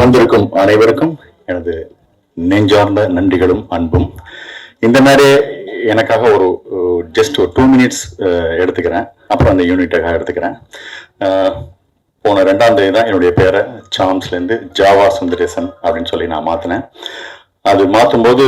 வந்திருக்கும் அனைவருக்கும் எனது நெஞ்சார்ந்த நன்றிகளும் அன்பும். இந்த மாதிரி எனக்காக ஒரு ஜஸ்ட் ஒரு டூ மினிட்ஸ் எடுத்துக்கிறேன். அப்புறம் அந்த யூனிட்டாக எடுத்துக்கிறேன். போன ரெண்டாம் தேதி தான் என்னுடைய பேரை சாம்ஸ்லேருந்து ஜாவா சுந்தரேசன் அப்படின்னு சொல்லி நான் மாற்றினேன் அது மாற்றும்போது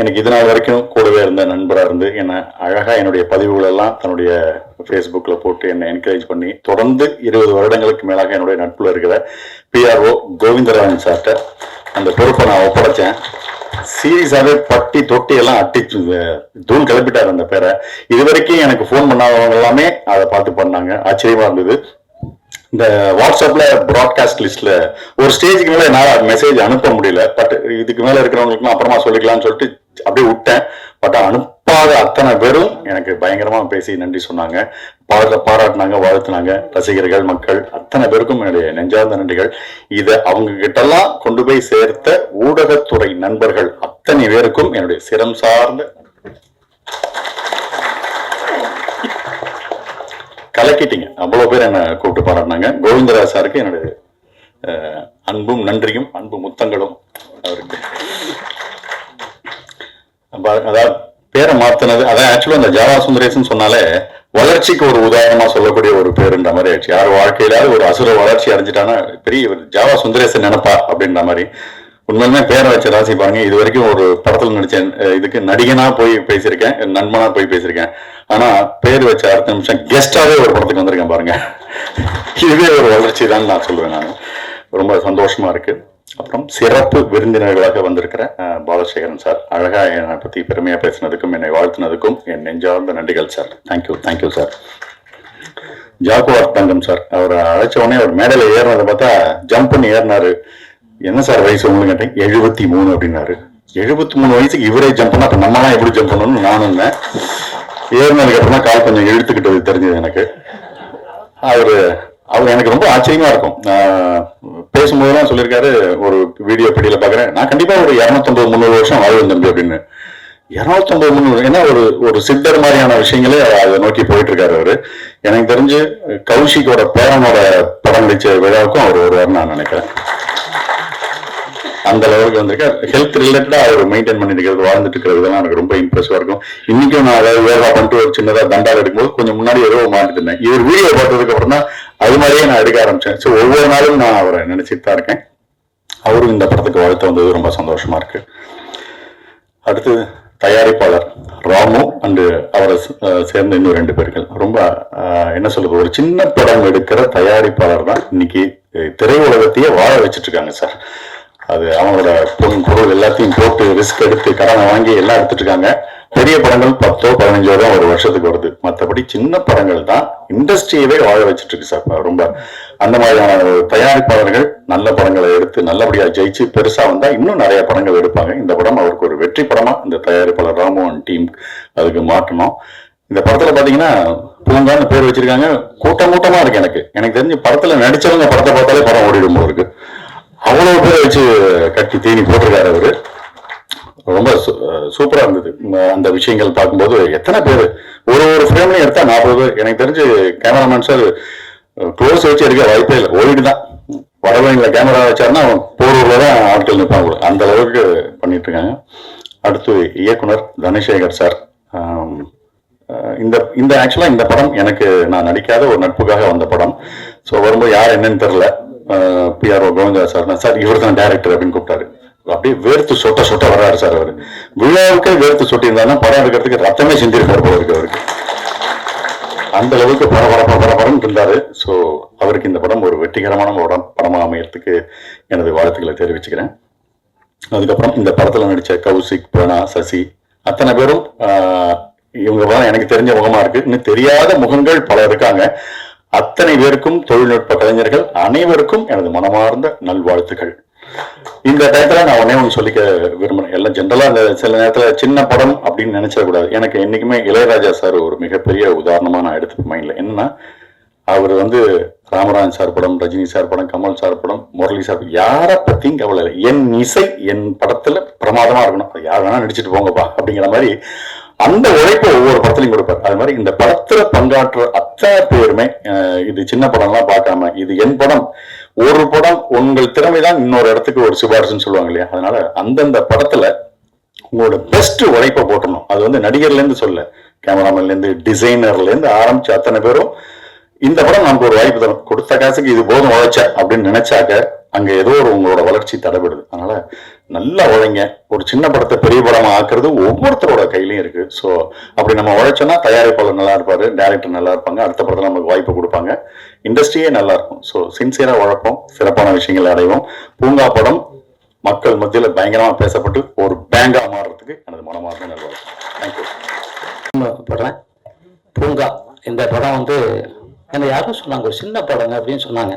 எனக்கு இதனால் வரைக்கும் கூடவே இருந்த நண்பராக இருந்து என்னை அழகாக என்னுடைய பதிவுகளெல்லாம் தன்னுடைய ஃபேஸ்புக்கில் போட்டு என்னை என்கரேஜ் பண்ணி தொடர்ந்து இருபது வருடங்களுக்கு மேலாக என்னுடைய நட்பில் இருக்கிற பிஆர்ஓ கோவிந்தராஜன் சார்கிட்ட அந்த பொறுப்பை நான் ஒப்படைச்சேன். சீரியஸாகவே பட்டி தொட்டி எல்லாம் அட்டி தூண் கிளப்பிட்டார் அந்த பேரை. இது வரைக்கும் எனக்கு ஃபோன் பண்ணாதவங்க எல்லாமே அதை பார்த்து பண்ணாங்க. ஆச்சரியமா இருந்தது. இந்த வாட்ஸ்அப்ல ப்ராட்காஸ்ட் லிஸ்ட்ல ஒரு ஸ்டேஜுக்கு மேல என்னால மெசேஜ் அனுப்ப முடியல. பட் இதுக்கு மேல இருக்கிறவங்களுக்கு அப்புறமா சொல்லிக்கலாம்னு சொல்லிட்டு அப்படியே விட்டேன். பட் அனுப்பாத அத்தனை பேரும் எனக்கு பயங்கரமா பேசி நன்றி சொன்னாங்க. பாராட்ட பாராட்டினாங்க வாழ்த்துனாங்க. ரசிகர்கள் மக்கள் அத்தனை பேருக்கும் என்னுடைய நெஞ்சார்ந்த நன்றிகள். இதை அவங்க கிட்டெல்லாம் கொண்டு போய் சேர்த்த ஊடகத்துறை நண்பர்கள் அத்தனை பேருக்கும் என்னுடைய சிரம் சார்ந்த கலக்கிட்டீங்க. அவ்வளவு பேர் என்ன கூப்பிட்டு பாராட்டினாங்க. கோவிந்தராஜ் சாருக்கு என்னுடைய அன்பும் நன்றியும் அன்பு முத்தங்களும் அவருக்கு. அதாவது பேரை மாத்தினது அதான் ஆக்சுவலா அந்த ஜாரா சுந்தரேசன் சொன்னாலே வளர்ச்சிக்கு ஒரு உதாரணமா சொல்லக்கூடிய ஒரு பேருன்ற மாதிரி ஆயிடுச்சு. யார் வாழ்க்கையில ஒரு அசுர வளர்ச்சி அடைஞ்சிட்டானா பெரிய ஒரு ஜாவா சுந்தரேசன் நினைப்பா அப்படின்ற மாதிரி. உண்மையுமே பேரை வச்ச ராசி பாருங்க இது வரைக்கும் ஒரு படத்துல நடிச்சேன் இதுக்கு நடிகனா போய் பேசியிருக்கேன் நண்பனா போய் பேசியிருக்கேன். ஆனா பேர் வச்ச அடுத்த நிமிஷம் கெஸ்டாவே ஒரு படத்துக்கு வந்திருக்கேன் பாருங்க. இதுவே ஒரு வளர்ச்சி தான் நான் சொல்லுவேன் நான். ரொம்ப சந்தோஷமா இருக்கு. அப்புறம் சிறப்பு விருந்தினர்களாக வந்திருக்கிற பாலசேகரன் சார். அழகா என்னை பத்தி பெருமையா பேசினதுக்கும் என்னை வாழ்த்தினதுக்கும் என் நெஞ்சார்ந்த நன்றிகள் sir. Thank you thank you sir. Jaguar Thangam sir. அவரை அழைச்ச உடனே அவர் மேடையில ஏறினதை பார்த்தா ஜம்ப் பண்ணி ஏறினாரு. என்ன சார் வயசு உங்களுக்கு கேட்டேன்? எழுபத்தி மூணு அப்படின்னாரு. எழுபத்தி மூணு வயசுக்கு இவரே ஜம்ப் பண்ணா அப்ப நம்மலாம் எப்படி ஜம்ப் பண்ணணும்னு நானும் இருந்தேன் ஏறினதுக்கு அப்புறம் கால் கொஞ்சம் இழுத்துக்கிட்டது தெரிஞ்சது எனக்கு. அவரு அவர் எனக்கு ரொம்ப ஆச்சரியமா இருக்கும். பேசும்போதெல்லாம் சொல்லியிருக்காரு ஒரு வீடியோ பிடியில பாக்குறேன் நான் கண்டிப்பா ஒரு இரநூத்தொம்பது முந்நூறு வருஷம் வாழ்வேன் தம்பி அப்படின்னு. இரநூத்தொம்பது முந்நூறு ஏன்னா ஒரு ஒரு சித்தர் மாதிரியான விஷயங்களே அதை நோக்கி போயிட்டு இருக்காரு அவரு. எனக்கு தெரிஞ்சு கௌஷிக்கோட பேரனோட படம் நடிச்ச விழாவுக்கும் அவர் வருவார் நான் நினைக்கிறேன். அந்த லெவலுக்கு வந்திருக்கேன். ஹெல்த் ரிலேட்டடா அவர் மெயின்டைன் பண்ணிருக்கிறது வாழ்ந்துட்டு இருக்கிறது எனக்கு ரொம்ப இம்ப்ரெசிவா இருக்கும். இன்னைக்கும் நான் அதாவது யோகா பண்ணிட்டு ஒரு சின்னதா தண்டால் எடுக்கும்போது கொஞ்சம் முன்னாடி ஏதோ மாட்டிட்டு இருந்தேன். இவர் வீடியோ பார்த்ததுக்கு அப்புறம் தான் அது மாதிரியே நான் எடுக்க ஆரம்பிச்சேன். ஸோ ஒவ்வொரு நாளும் நான் அவரை நினைச்சிட்டு தான் இருக்கேன். அவரும் இந்த படத்துக்கு வாழ்த்து வந்தது ரொம்ப சந்தோஷமா இருக்கு. அடுத்து தயாரிப்பாளர் ராமு அண்டு அவரை சேர்ந்த இன்னும் ரெண்டு பேர்கள். ரொம்ப என்ன சொல்றது ஒரு சின்ன படம் எடுக்கிற தயாரிப்பாளர் தான் இன்னைக்கு திரையுலகத்தையே வாழ வச்சுட்டு இருக்காங்க சார். அது அவங்களோட பொன் பொருள் எல்லாத்தையும் போட்டு ரிஸ்க் எடுத்து கடனை வாங்கி எல்லாம் எடுத்துட்டு இருக்காங்க. பெரிய படங்கள் பத்தோ பதினஞ்சோ தான் ஒரு வருஷத்துக்கு வருது. மற்றபடி சின்ன படங்கள் தான் இண்டஸ்ட்ரியவே வாழ வச்சுட்டு இருக்கு சார். ரொம்ப அந்த மாதிரியான தயாரிப்பாளர்கள் நல்ல படங்களை எடுத்து நல்லபடியா ஜெயிச்சு பெருசா வந்தா இன்னும் நிறைய படங்கள் எடுப்பாங்க. இந்த படம் அவருக்கு ஒரு வெற்றி படமா இந்த தயாரிப்பாளர் ராமோகன் டீம் அதுக்கு மாற்றணும். இந்த படத்துல பாத்தீங்கன்னா பூங்கான்னு பேர் வச்சிருக்காங்க. கூட்டம் கூட்டமா இருக்கு எனக்கு. எனக்கு தெரிஞ்சு படத்துல நடிச்சவங்க படத்தை பார்த்தாலே படம் ஓடிடும் போல இருக்கு. அவ்வளவு பேரை வச்சு கட்டி தீனி போட்டிருக்காரு அவரு. ரொம்ப சூ- சூப்பரா இருந்தது. அந்த விஷயங்கள் பார்க்கும்போது எத்தனை பேர்? ஒரு ஒரு ஃப்ரேம்லையும் எடுத்தா நாற்பது பேர். எனக்கு தெரிஞ்சு கேமராமேன் சார் க்ளோஸ் வச்சு எடுக்க வாய்ப்பே இல்லை. ஓடிட்டு தான். வடவழியில் கேமரா வச்சாருன்னா போரூர்ல தான் ஆட்கள் நிற்பாங்க அந்த அளவுக்கு பண்ணிட்டு இருக்காங்க. அடுத்து இயக்குனர் தனசேகர் சார் இந்த இந்த ஆக்சுவலாக இந்த படம் எனக்கு நான் நடிக்காத ஒரு நட்புக்காக வந்த படம். ஸோ வரும்போது யார் என்னன்னு தெரில பிஆர்ஓ கோவிந்தா சார் சார் இவர் தான் டேரக்டர் அப்படின்னு கூப்பிட்டாரு. அப்படியே வேர்த்து சொட்ட சொட்ட வர்றாரு சார் அவரு. விழாவுக்கே வேர்த்து சொட்டி இருந்தாருன்னா படம் எடுக்கிறதுக்கு ரத்தமே செஞ்சிருக்காரு போல இருக்கு அவருக்கு. அந்த அளவுக்கு பரபரப்பா பரபரம் இருந்தாரு. ஸோ அவருக்கு இந்த படம் ஒரு வெற்றிகரமான படம் படமா அமையறதுக்கு எனது வாழ்த்துக்களை தெரிவிச்சுக்கிறேன். அதுக்கப்புறம் இந்த படத்துல நடிச்ச கௌசிக் பிரணா சசி அத்தனை பேரும் ஆஹ், இவங்க தான் எனக்கு தெரிஞ்ச முகமா இருக்கு இன்னும் தெரியாத முகங்கள் பல இருக்காங்க. அத்தனை பேருக்கும் தொழில்நுட்ப கலைஞர்கள் அனைவருக்கும் எனது மனமார்ந்த நல்வாழ்த்துக்கள். இந்த டயத்துல நான் உடனே ஒன்று சொல்லிக்க விரும்புறேன். எல்லாம் ஜென்ரலா அந்த சில நேரத்துல சின்ன படம் அப்படின்னு நினைச்சிடக்கூடாது எனக்கு என்னைக்குமே இளையராஜா சார் ஒரு மிகப்பெரிய உதாரணமா நான் எடுத்துக்க மைண்ட்ல என்னன்னா அவர் வந்து ராமராஜ் சார் படம் ரஜினி சார் படம் கமல் சார் படம் முரளி சார் யாரை பத்தியும் கவலை இல்லை. என் இசை என் படத்துல பிரமாதமா இருக்கணும். யார் வேணா நடிச்சிட்டு போங்கப்பா அப்படிங்கிற மாதிரி அந்த உழைப்பை ஒவ்வொரு படத்துலையும் கொடுப்பார். அது மாதிரி இந்த படத்துல பங்காற்ற அத்தனை பேருமே இது சின்ன படம்லாம் பார்க்காம இது என் படம் ஒரு படம் உங்கள் திறமைதான் இன்னொரு இடத்துக்கு ஒரு சிபாரிசுன்னு சொல்லுவாங்க இல்லையா? அதனால அந்தந்த படத்துல உங்களோட பெஸ்ட் உழைப்பை போட்டணும். அது வந்து நடிகர்ல இருந்து சொல்ல கேமராமேன்ல இருந்து டிசைனர்ல இருந்து ஆரம்பிச்சு அத்தனை பேரும் இந்த படம் நமக்கு ஒரு வாய்ப்பு தரும் கொடுத்த காசுக்கு இது போதும் உழைச்ச அப்படின்னு நினைச்சாக்க அங்க ஏதோ ஒரு உங்களோட வளர்ச்சி தடைபடுது. அதனால நல்லா உழைங்க. ஒரு சின்ன படத்தை பெரிய படமா ஆக்குறது ஒவ்வொருத்தரோட கையிலயும் இருக்கு. ஸோ அப்படி நம்ம உழைச்சோம்னா தயாரிப்பாளர் நல்லா இருப்பாரு டேரக்டர் நல்லா இருப்பாங்க அடுத்த படத்தில் நமக்கு வாய்ப்பு கொடுப்பாங்க. இண்டஸ்ட்ரியே நல்லா இருக்கும். ஸோ சின்சியரா உழைப்போம் சிறப்பான விஷயங்களை அடைவோம். பூங்கா படம் மக்கள் மத்தியில் பயங்கரமா பேசப்பட்டு ஒரு பேங்கா மாறுறதுக்கு எனது மனமார்ந்த நல்வாழ்வு தேங்க்யூ படுறேன் பூங்கா இந்த படம் வந்து என்ன யாரும் சொன்னாங்க ஒரு சின்ன படங்க அப்படின்னு சொன்னாங்க.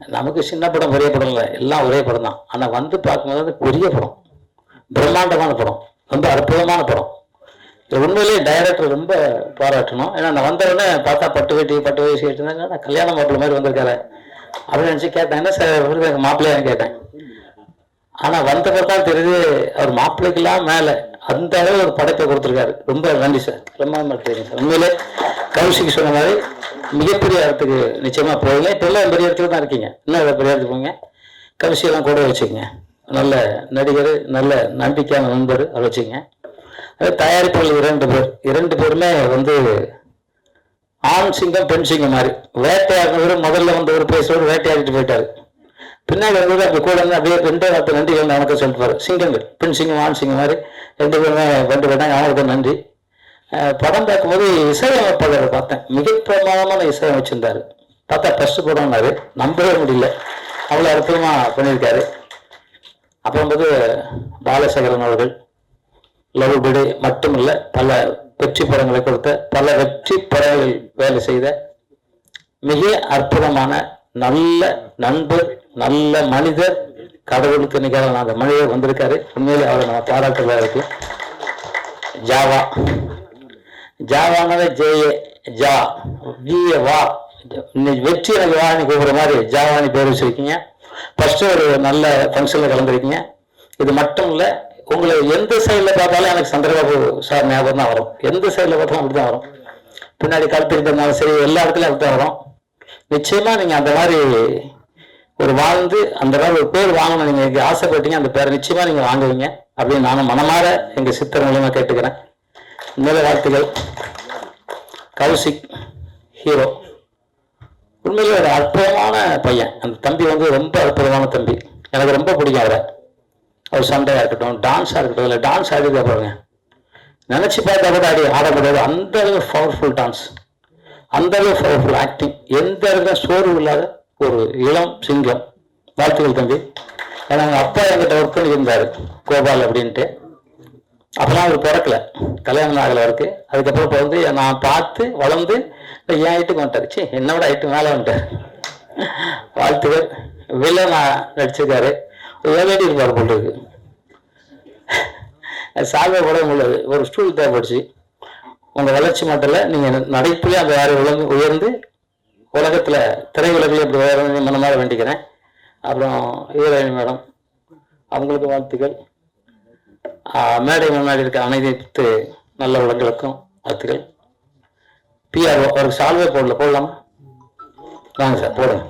நமக்கு சின்ன படம் பெரிய படம் இல்லை எல்லாம் ஒரே படம் தான் ஆனால் வந்து பார்க்கும்போது பெரிய படம். பிரம்மாண்டமான படம். ரொம்ப அற்புதமான படம். இது உண்மையிலேயே டைரக்டர் ரொம்ப பாராட்டணும். ஏன்னா நான் வந்தவுடனே பார்த்தா பட்டு வெட்டி பட்டு வயசு எடுத்துருந்தாங்க நான் கல்யாண மாப்பிள்ள மாதிரி வந்திருக்காரு. அப்படின்னு நினச்சி கேட்டேன். என்ன சார் எங்கள் மாப்பிள்ளையான்னு கேட்டேன். ஆனால் வந்தப்ப தான் தெரியுது அவர் மாப்பிள்ளைக்கெல்லாம் மேலே அந்த அளவு ஒரு படைப்பை கொடுத்துருக்காரு. ரொம்ப நன்றி சார். ரொம்ப தெரியுங்க சார். உண்மையிலே கௌசிக்கு சொன்ன மாதிரி மிகப்பெரிய இடத்துக்கு நிச்சயமா போவீங்க. இப்போ எல்லாம் பெரிய இடத்துல தான் இருக்கீங்க. இன்னும் பெரிய இடத்துக்கு போங்க? கௌஷியெல்லாம் கூட வச்சுக்கோங்க. நல்ல நடிகர் நல்ல நம்பிக்கையான நண்பர் அதை வச்சுக்கோங்க. அது தயாரிப்பாளர் இரண்டு பேர். இரண்டு பேருமே வந்து ஆண் சிங்கம் பெண் சிங்கம் மாதிரி. வேட்டையாடினவர் முதல்ல வந்து ஒரு பேசுவார் வேட்டையாடிட்டு போயிட்டாரு. பின்னாடி வந்து அப்படி கூட இருந்து அப்படியே ரெண்டே வார்த்தை நன்றிகள் வணக்கம் சொல்லிட்டு சிங்கங்கள் பெண் சிங்கம் ஆண் சிங்கம் மாதிரி. ரெண்டு பேருமே கொண்டு போயிட்டாங்க அவங்களுக்கு நன்றி. படம் பார்க்கும்போது இசையமைப்பாளர் பார்த்தேன். மிக பிரமாதமான இசையமைச்சிருந்தார் பார்த்தா ஃபஸ்ட்டு படம்னாரு. நம்பவே முடியல. அவ்வளோ அற்புதமாக பண்ணியிருக்காரு. அப்புறம் வந்து பாலசேகரன் அவர்கள் லவ் பிடி மட்டுமல்ல பல வெற்றி படங்களை கொடுத்த பல வெற்றி படங்களில் வேலை செய்த மிக அற்புதமான நல்ல நண்பர் நல்ல மனிதர் கடவுளுக்கு நிகரான அந்த மனிதர் வந்திருக்காரு. உண்மையிலே அவரை நம்ம பாராட்டுறதா இருக்கு. ஜாவா. ஜாவானவே ஜேஏ ஜா விஏ வா வெற்றி எனக்கு வாணி கூப்பிடுற மாதிரி ஜாவானி பேர் வச்சுருக்கீங்க. ஃபஸ்ட்டு ஒரு நல்ல ஃபங்க்ஷனில் கலந்துருக்கீங்க. இது மட்டும் இல்லை உங்களை எந்த சைடில் பார்த்தாலும் எனக்கு சந்திரபாபு சார் ஞாபகம் தான் வரும். எந்த சைடில் பார்த்தாலும் அப்படி தான் வரும். பின்னாடி கழுத்துக்கிட்டு சரி எல்லா இடத்துலையும் அப்படி தான் வரும். நிச்சயமாக நீங்கள் அந்த மாதிரி ஒரு வாழ்ந்து அந்த மாதிரி ஒரு பேர் வாங்கணும் நீங்கள் ஆசைப்பட்டீங்க அந்த பேரை நிச்சயமாக நீங்கள் வாங்குவீங்க அப்படின்னு நானும் மனமாற எங்கள் சித்தர் மூலமாக கேட்டுக்கிறேன். மேல வாழ்த்துக்கள். கௌசிக் ஹீரோ. உண்மையிலே ஒரு அற்புதமான பையன். அந்த தம்பி வந்து ரொம்ப அற்புதமான தம்பி. எனக்கு ரொம்ப பிடிக்கும் அவரை. அவர் சண்டையாக இருக்கட்டும் டான்ஸாக இருக்கட்டும் இல்லை டான்ஸ் ஆடிதா பாருங்க நினச்சி பார்த்தா கூட ஆடி ஆட முடியாது அந்த அளவு பவர்ஃபுல் டான்ஸ் அந்த அளவு பவர்ஃபுல் ஆக்டிங் எந்த அளவு சோர்வு இல்லாத ஒரு இளம் சிங்கம். வாழ்த்துக்கள் தம்பி. ஏன்னா எங்கள் அப்பா என்கிட்ட ஒர்க் பண்ணியிருந்தாரு கோபால் அப்படின்ட்டு. அப்பெல்லாம் அவர் பிறக்கல. கல்யாணம் ஆகல அவருக்கு. அதுக்கப்புறம் இப்போ வந்து நான் பார்த்து வளர்ந்து இப்போ என் ஐட்டுக்கு வந்துட்டாரு. சே என்னோட ஐட்டு மேலே வந்துட்டார். வாழ்த்துக்கள் வில்லனா நடிச்சிருக்காரு. ஏழடி இருப்பார் போல் இருக்கு. சாக கூட உள்ளது ஒரு ஸ்டூல் தேவைப்படுச்சு உங்கள் வளர்ச்சி மட்டும் இல்லை நீங்க அந்த வேறு உலக உயர்ந்து உலகத்தில் திரையுலகில் இப்படி உயர்ந்து மனமாற வேண்டிக்கிறேன். அப்புறம் ஹீரோயின் மேடம். அவங்களுக்கு வாழ்த்துக்கள். மேடை முன்னாடி இருக்க அனைத்து நல்ல உலகங்களுக்கும் வாழ்த்துக்கள். பிஆர்ஓ அவருக்கு சால்வே போடல போடலாமா? வாங்க சார் போடுங்க.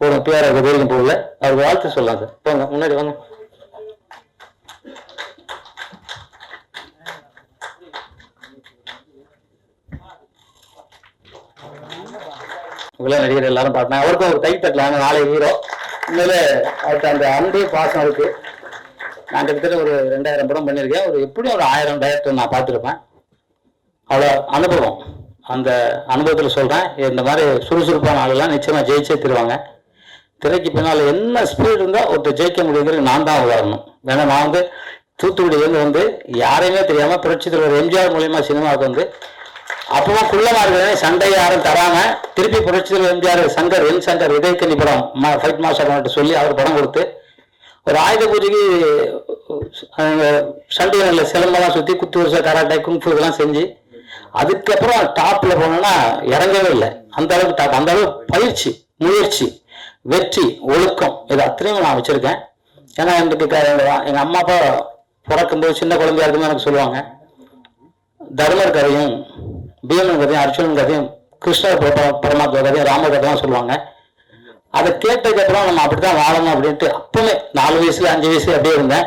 போடுங்க பிஆர்ஓ வரைக்கும் போடல அவருக்கு வாழ்த்து சொல்லலாம் சார். போங்க முன்னாடி வாங்க. இவ்வளோ நடிகர் எல்லாரும் பார்த்தேன் அவருக்கும் ஒரு கை தட்டலாம் நாளை ஹீரோ உண்மையிலே அவருக்கு அந்த அன்பே பாசம் இருக்கு. நான் கிட்டத்தட்ட ஒரு ரெண்டாயிரம் படம் பண்ணியிருக்கேன் ஒரு எப்படியும் ஒரு ஆயிரம் டைரக்டர் நான் பார்த்துருப்பேன். அவ்வளோ அனுபவம். அந்த அனுபவத்தில் சொல்கிறேன் இந்த மாதிரி சுறுசுறுப்பான ஆளுலாம் நிச்சயமாக ஜெயிச்சே தருவாங்க. திரைக்கு பின்னால் என்ன ஸ்பீடு இருந்தால் ஒருத்தர் ஜெயிக்க முடியுங்கிறது நான் தான் உதாரணம். ஏன்னா நான் வந்து தூத்துக்குடியிலேருந்து வந்து யாரையுமே தெரியாமல் புரட்சி தலைவர் எம்ஜிஆர் மூலியமாக சினிமாவுக்கு வந்து அப்பவும் குள்ளமாக இருக்கிறதே சண்டை யாரும் தராமல் திருப்பி புரட்சி தலைவர் எம்ஜிஆர் சங்கர் என் சங்கர் விதைக்கனி படம் ஃபைட் மாஸ்டர் சொல்லி அவர் படம் கொடுத்து ஒரு ஆயுத பூஜைக்கு சண்டைகளில் சிலம்பெல்லாம் சுற்றி குத்து வருஷம் கராட்டை குங்ஃபு இதெல்லாம் செஞ்சு அதுக்கப்புறம் டாப்பில் போனோம்னா இறங்கவே இல்லை. அந்த அளவுக்கு டாப் அந்த அளவு பயிற்சி முயற்சி வெற்றி ஒழுக்கம் இது அத்தனையும் நான் வச்சுருக்கேன். ஏன்னா எனக்கு எங்கள் அம்மா அப்பா பிறக்கும்போது சின்ன குழந்தையா இருக்கும்போது எனக்கு சொல்லுவாங்க தர்மர் கதையும் பீமன் கதையும் அர்ஜுனன் கதையும் கிருஷ்ணர் பரமாத்மா கதையும் ராம கதையும் சொல்லுவாங்க. அதை கேட்டதுக்கப்புறம் நம்ம அப்படித்தான் வாழணும் அப்படின்ட்டு அப்பவுமே நாலு வயசுல அஞ்சு வயசுல அப்படியே இருந்தேன்.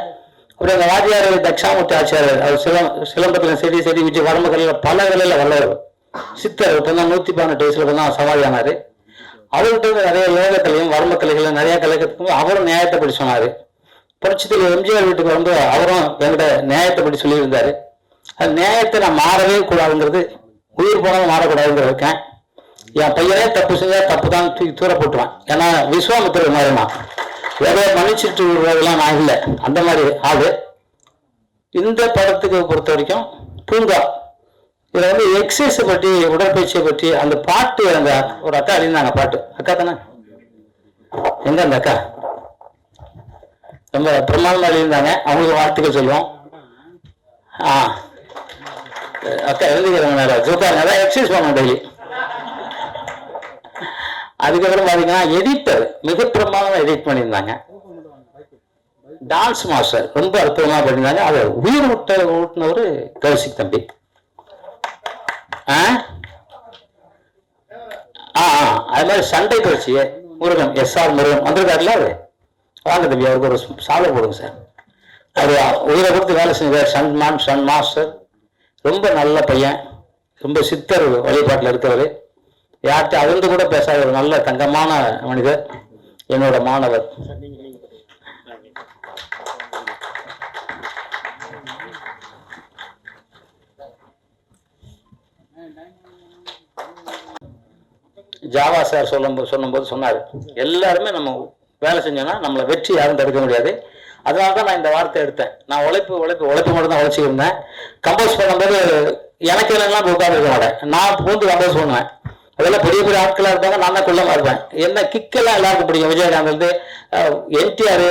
அப்புறம் அந்த வாத்தியார் தட்சாமூர்த்தி ஆச்சாரியர் அவர் சிலம் சிலம்பத்தில் சரி சரி விஜய் வரம்பு கலையில் பல கலையில் வல்லவர். சித்தர் இப்போ தான் நூற்றி பதினெட்டு வயசுல தான் சமாதி அவர்கிட்ட இருந்து நிறைய யோக கலையும் வரம்பு கலைகளும் நிறைய கலை அவரும் நியாயத்தை படி சொன்னார். புரட்சித்தில் எம்ஜிஆர் வீட்டுக்கு வந்து அவரும் என்கிட்ட நியாயத்தை படி சொல்லியிருந்தார். அது நியாயத்தை நான் மாறவே கூடாதுங்கிறது உயிர் போனாலும் மாறக்கூடாதுங்கிற இருக்கேன் என் பையனே தப்பு செஞ்சா தப்பு தான் தூக்கி தூர போட்டுவான் ஏன்னா விஸ்வாமித்திர மாதிரிமா ஏதோ மன்னிச்சுட்டு விடுறதெல்லாம் நான் இல்லை. அந்த மாதிரி ஆளு. இந்த படத்துக்கு பொறுத்த வரைக்கும் பூங்கா. இதில் வந்து எக்ஸசைஸ் பற்றி உடற்பயிற்சியை பற்றி அந்த பாட்டு அந்த ஒரு அக்கா அறிந்தாங்க பாட்டு. அக்கா தானே? எங்க அந்த அக்கா? ரொம்ப பிரமாதமாக எழுதியிருந்தாங்க. அவங்களுக்கு வாழ்த்துக்கள் சொல்லுவோம். ஆ. அக்கா எழுதிக்கிறவங்க நேரம் ஜோக்காங்க அதான் எக்ஸசைஸ் பண்ணுவோம் டெய்லி. அதுக்கப்புறம் பார்த்தீங்கன்னா எடிட்டர் மிக பிரமாதமாக எடிட் பண்ணியிருந்தாங்க. டான்ஸ் மாஸ்டர் ரொம்ப அற்புதமாக பண்ணியிருந்தாங்க. அதை உயிர் விட்ட ஊட்டினவர் கௌசிக் தம்பி. ஆ? ஆ ஆ, அது மாதிரி சண்டை கட்சி முருகன் எஸ் ஆர் முருகன். வந்திருக்காருல்ல அது வாங்க தம்பி அவருக்கு ஒரு சாலை போடுங்க சார். அது உயிரை கொடுத்து வேலை செஞ்சார். சன் மான் சன் மாஸ்டர். ரொம்ப நல்ல பையன். ரொம்ப சித்தர் வழிபாட்டில் இருக்கிறவர். யார்கிட்ட அழுந்து கூட பேசாத ஒரு நல்ல தங்கமான மனிதர் என்னோட மாணவர். ஜாவா சார் சொல்லும் சொல்லும்போது சொன்னார் எல்லாருமே நம்ம வேலை செஞ்சோம்னா நம்மளை வெற்றி யாரும் தடுக்க முடியாது. அதனால தான் நான் இந்த வார்த்தை எடுத்தேன். நான் உழைப்பு உழைப்பு உழைப்பு மட்டும் தான் உழைச்சிருந்தேன் கம்போஸ் பண்ணும்போது எனக்கு என்னெல்லாம் உட்காந்துருக்க மாட்டேன். நான் பூந்து கம்போஸ் பண்ணுவேன். அதெல்லாம் பெரிய பெரிய ஆட்களாக இருப்பாங்க நான் தான் குள்ளமாக இருப்பேன். என்ன கிக்கெல்லாம் எல்லாருக்கும் பிடிக்கும். விஜயகாந்த் வந்து என்டிஆர்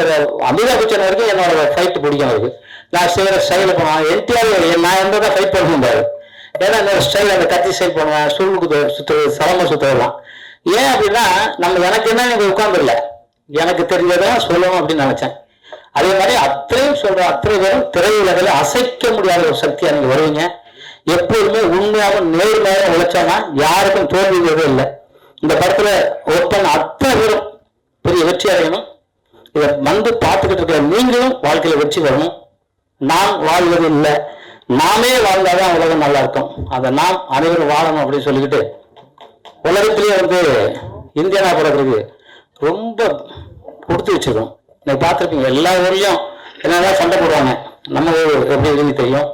அமிதாப் பச்சன் வரைக்கும் என்னோட ஃபைட் பிடிக்கும் அவருக்கு. நான் செய்கிற ஸ்டைலில் போனேன் என்டிஆர் நான் எந்த தான் ஃபைட் பண்ண முடியாது ஏன்னா என்னோட ஸ்டைல் அந்த கத்தி ஸ்டைல் பண்ணுவேன். சுருள் குத்து சுற்றுறது சலம சுற்றுறதுலாம் ஏன் அப்படின்னா நம்ம எனக்கு என்ன எனக்கு உட்காந்துடல எனக்கு தெரிஞ்சதான் சொல்லணும் அப்படின்னு நினச்சேன். அதே மாதிரி அத்தனையும் சொல்கிறேன் அத்தனை பேரும் திரையுலகில் அசைக்க முடியாத ஒரு சக்தியாக நீங்கள் வருவீங்க. எப்போதுமே உண்மையாக நேர்மையாக உழைச்சானா யாருக்கும் தோல்விங்கிறதே இல்லை. இந்த படத்துல ஒருத்தன் அத்தனை பேரும் பெரிய வெற்றி அடையணும் இதை வந்து பார்த்துக்கிட்டு இருக்கிற நீங்களும் வாழ்க்கையில வெற்றி வரணும் நாம் வாழ்வது இல்லை. நாமே வாழ்ந்தாதான் உலகம் நல்லா இருக்கும். அதை நாம் அனைவரும் வாழணும் அப்படின்னு சொல்லிக்கிட்டு உலகத்திலேயே வந்து இந்தியனா படத்துக்கு ரொம்ப கொடுத்து வச்சிருக்கோம். நீங்கள் பார்த்துருப்பீங்க எல்லா ஊர்லயும் என்னதான் சண்டை போடுவாங்க. நம்ம ஊர் எப்படி தெரியும்.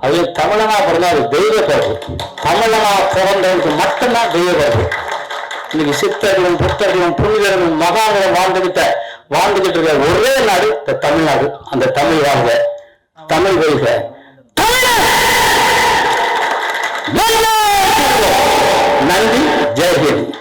அது தமிழனா பிறந்தா அது தெய்வ பிறகு. தமிழனா பிறந்தவருக்கு மட்டும்தான் தெய்வ பிறகு. இன்னைக்கு சித்தர்களும் புத்தர்களும் புனிதர்களும் மகான்களும் வாழ்ந்துகிட்ட வாழ்ந்துகிட்டு இருக்க ஒரே நாடு இந்த தமிழ்நாடு. அந்த தமிழ் வாழ்க. தமிழ் வாழ்க. நன்றி. ஜெயஹிந்த்